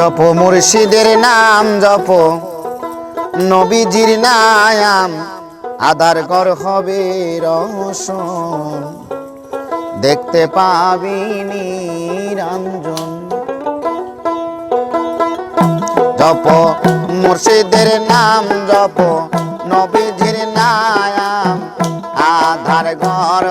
জপ মুর্শিদের নাম জপ। নবীজির নায়াম আধার কর হবে রসন। দেখতে পাবি নিরঞ্জন। জপ মুর্শিদের নাম জপ, নবীজির নায়াম আধার ঘর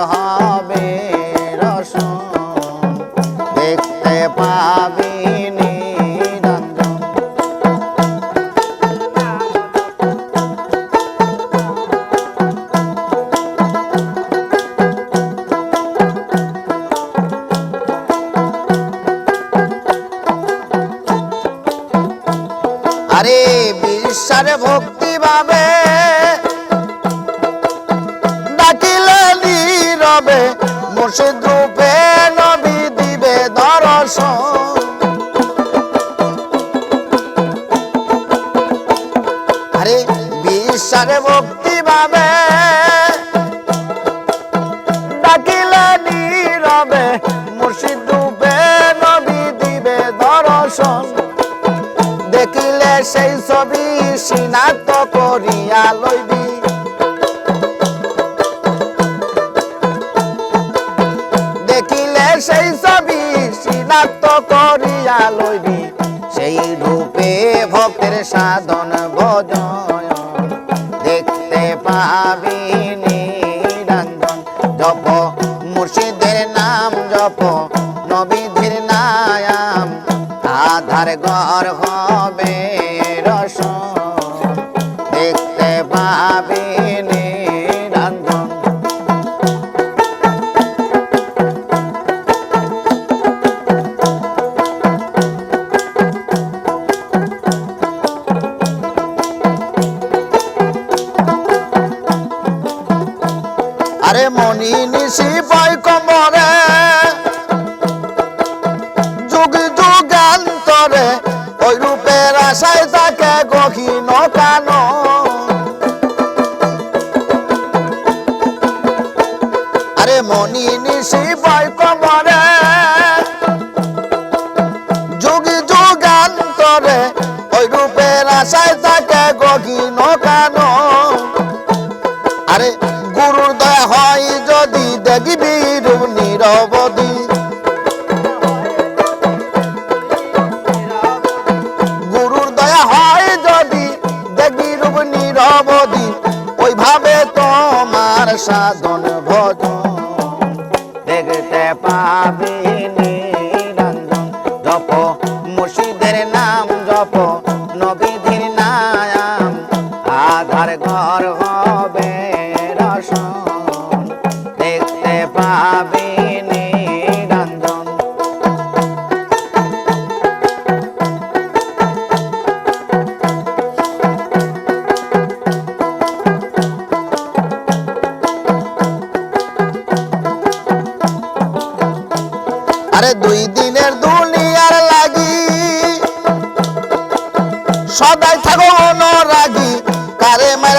নীরবে মুর্শিদ রূপে নবী দিবে দর্শন। আরে বিশ্বাস ভক্তি দেখিলে সেই ছবি সিনাক্ত করিয়া লইবি। সিনাক্ত করিয়া লইবি। সেই রূপে ভক্তের সাধন ভজন দেখতে পাবি নিরঞ্জন। জপ মুর্শিদের নাম, জপ নায়াম। আধার হবে রসন। দেখতে পাবি যুগান্তরে ওই রূপের আশায় তাকে গহীন কানো আরে মনি নিশি বই কমরে গুরুর দয়া হয় যদি দেখবি রূপ নিরবধি সাধন ভজন দেখতে পাবি নিরঞ্জন। জপ মুর্শিদের নাম, জপ নবীধির নাম আধার ঘর হবে রসন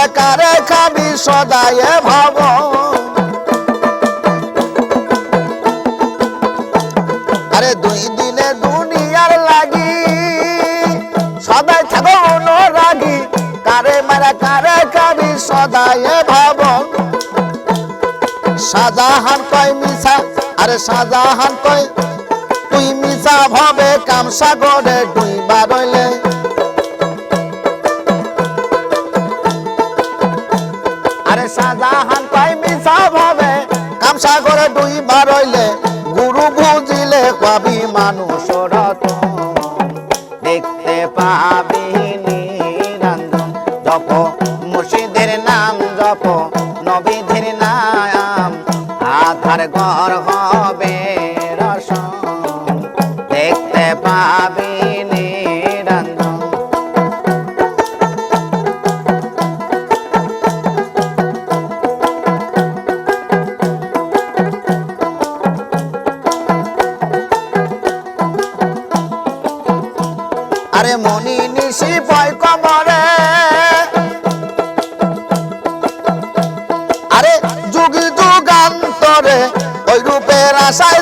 কারে কারে খাবি সদাই এ ভাব। আরে দুই দিনে দুনিয়ার লাগি সদাই থাকো অনুরাগী। কারে মেরে কারে খাবি সদাই এ ভাব। শাহজাহান কয় মিছা, আরে শাহজাহান কয়, তুই মিছা ভাবে কাম সাগরে দুই পাবি নিরঞ্জন জপ মুর্শিদের নাম জপ নবীদের নাম আধার ঘর হবে রসন দেখতে পাবি আরে মনি নিশি পয় কমরে। আরে যুগ যুগান্তরে ওই রূপের আশায়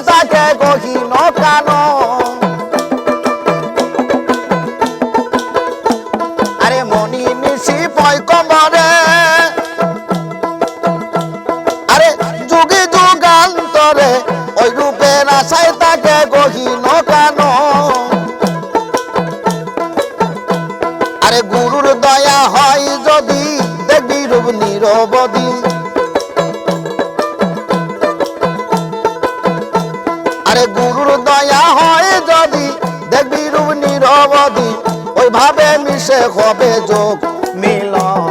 হবে যোগ মিলন।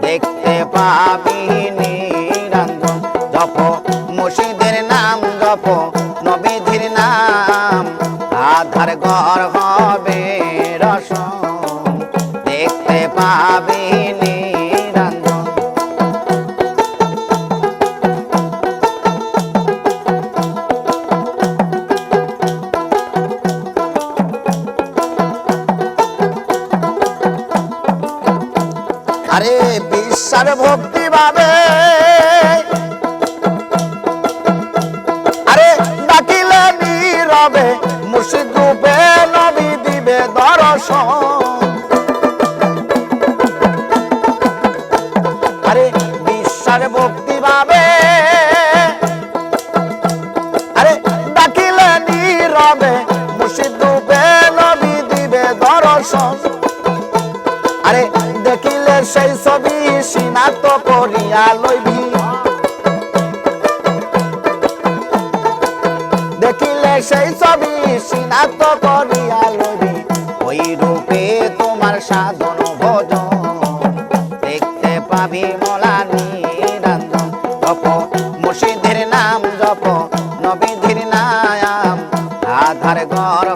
দেখতে পাবি নিরঞ্জন। জপ মুর্শিদের নাম, জপ নবীধির নাম। আধার ঘর হবে রস দেখতে পাবি নিরঞ্জন আরে বিশ্বাস ভক্তি ভাবে। আরে ডাকিলে নীরবে, মুর্শিদ রূপে নবী দিবে দর্শন। আরে বিশ্বাস ভক্তি ভাবে। আরে ডাকিলে নীরবে, মুর্শিদ রূপে নবী দিবে দর্শন। আরে সেই ছবি সিনাত করিয়া লইবি। দেখিলে সেই ছবি সিনাত করিয়া লইবি। ওই রূপে তোমার সাধন ভজন দেখতে পাবি মলা নিরঞ্জন জপ মুর্শিদের নাম জপ নবীধির নাম আধার ঘর